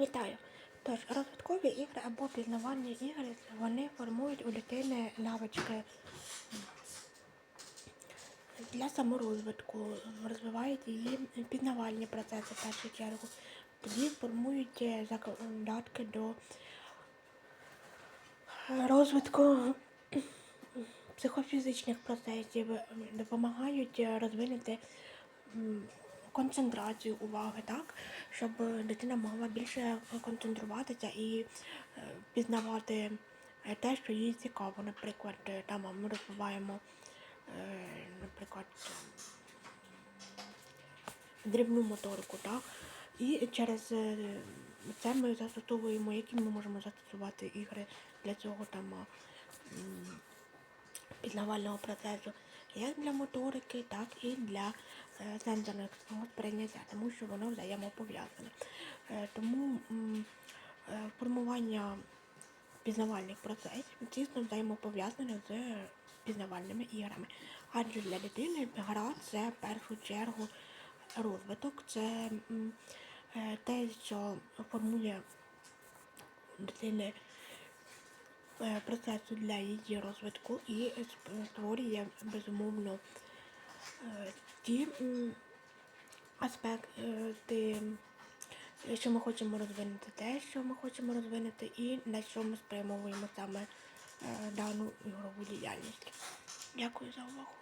Вітаю! Тож, розвиткові ігри або пізнавальні ігри вони формують у дитини навички для саморозвитку, розвивають її пізнавальні процеси в першу чергу. Тоді формують е, задатки до розвитку психофізичних процесів, допомагають е, розвинути концентрацію уваги, так, щоб дитина могла більше концентруватися і е, пізнавати е, те, що їй цікаво. Наприклад, е, там ми розвиваємо, наприклад, дрібну моторику, так? І через це ми застосовуємо, які ми можемо застосувати ігри для цього там пізнавального процесу, як для моторики, так і для е, сенсорних сприйняття, тому що воно взаємопов'язане. Е, Тому е, формування пізнавальних процесів тісно взаємопов'язане з пізнавальними іграми. Адже для дитини гра це в першу чергу розвиток, це те, що формує дитини процесу для її розвитку і створює безумовно е, ті аспекти, е, що ми хочемо розвинути, те, що ми хочемо розвинути, і на що ми спрямовуємо саме е, дану ігрову діяльність. Дякую за увагу.